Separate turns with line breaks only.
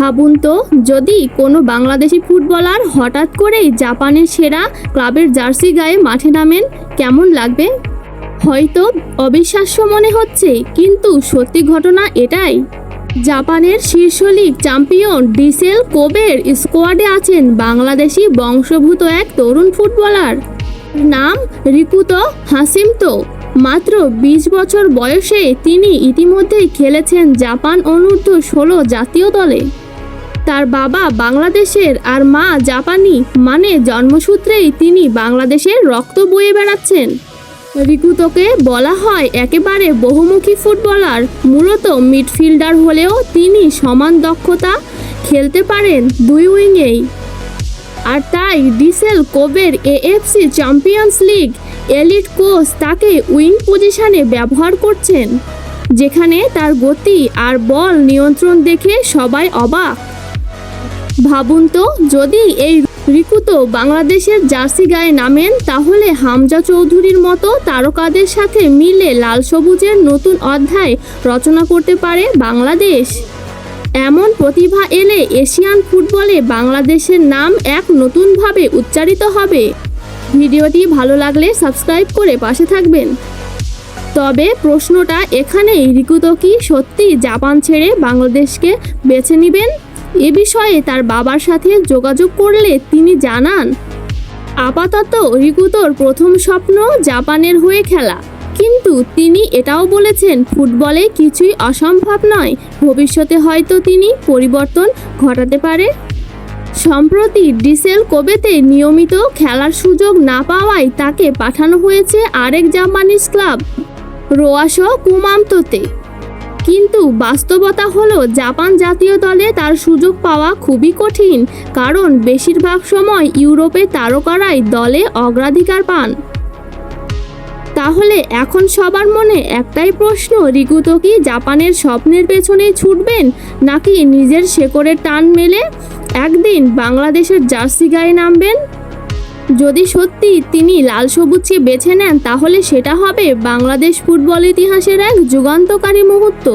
ভাবুন তো, যদি কোনো বাংলাদেশি ফুটবলার হঠাৎ করেই জাপানের সেরা ক্লাবের জার্সি গায়ে মাঠে নামেন, কেমন লাগবে? হয়তো অবিশ্বাস্য মনে হচ্ছে, কিন্তু সত্যি ঘটনা এটাই। জাপানের শীর্ষ লীগ চ্যাম্পিয়ন ডিসেল কোবের স্কোয়াডে আছেন বাংলাদেশি বংশোদ্ভূত এক তরুণ ফুটবলার। নাম রিকুতো হাসিমতো। মাত্র ২০ বছর বয়সে তিনি ইতিমধ্যেই খেলেছেন জাপান অনূর্ধ্ব ষোলো জাতীয় দলে। তার বাবা বাংলাদেশের আর মা জাপানি মানে জন্মসূত্রেই তিনি বাংলাদেশের রক্ত বয়ে বেড়াচ্ছেন। রিকুতোকে বলা হয় একেবারে বহুমুখী ফুটবলার, মূলত মিডফিল্ডার হলেও তিনি সমান দক্ষতা খেলতে পারেন দুই উইংয়েই। আর তাই diesel কোবের AFC Champions League Elite coach তাকে উইং পজিশনে ব্যবহার করছেন, যেখানে তার গতি আর বল নিয়ন্ত্রণ দেখে সবাই অবাক। ভাবুন তো, যদি এই রিকুতো বাংলাদেশের জার্সি গায়ে নামেন, তাহলে হামজা চৌধুরীর মতো তারকাদের সাথে মিলে লাল সবুজের নতুন অধ্যায় রচনা করতে পারে বাংলাদেশ। এমন প্রতিভা এলে এশিয়ান ফুটবলে বাংলাদেশের নাম এক নতুনভাবে উচ্চারিত হবে। ভিডিওটি ভালো লাগলে সাবস্ক্রাইব করে পাশে থাকবেন। তবে প্রশ্নটা এখানেই রিকুতো কি সত্যি জাপান ছেড়ে বাংলাদেশকে বেছে নেবেন? এ বিষয়ে তার বাবার সাথে যোগাযোগ করলে তিনি জানান, আপাতত রিকুতোর প্রথম স্বপ্ন জাপানের হয়ে খেলা। কিন্তু তিনি এটাও বলেছেন, ফুটবলে কিছুই অসম্ভব নয়, ভবিষ্যতে হয়তো তিনি পরিবর্তন ঘটাতে পারে। সম্প্রতি ডিসেল কোবেতে নিয়মিত খেলার সুযোগ না পাওয়ায় তাকে পাঠানো হয়েছে আরেক জাপানিজ ক্লাব রোয়াশো কুমামতোতে। কিন্তু বাস্তবতা হলো জাপান জাতীয় দলে তার সুযোগ পাওয়া খুবই কঠিন, কারণ বেশিরভাগ সময় ইউরোপে তারকারাই দলে অগ্রাধিকার পান। তাহলে এখন সবার মনে একটাই প্রশ্ন রিকুতো কি জাপানের স্বপ্নের পেছনে ছুটবেন, নাকি নিজের শেকড়ের টান মেলে একদিন বাংলাদেশের জার্সি গায়ে নামবেন? যদি সত্যি তিনি লাল সবুজকে বেছে নেন, তাহলে সেটা হবে বাংলাদেশ ফুটবল ইতিহাসের এক যুগান্তকারী মুহূর্ত।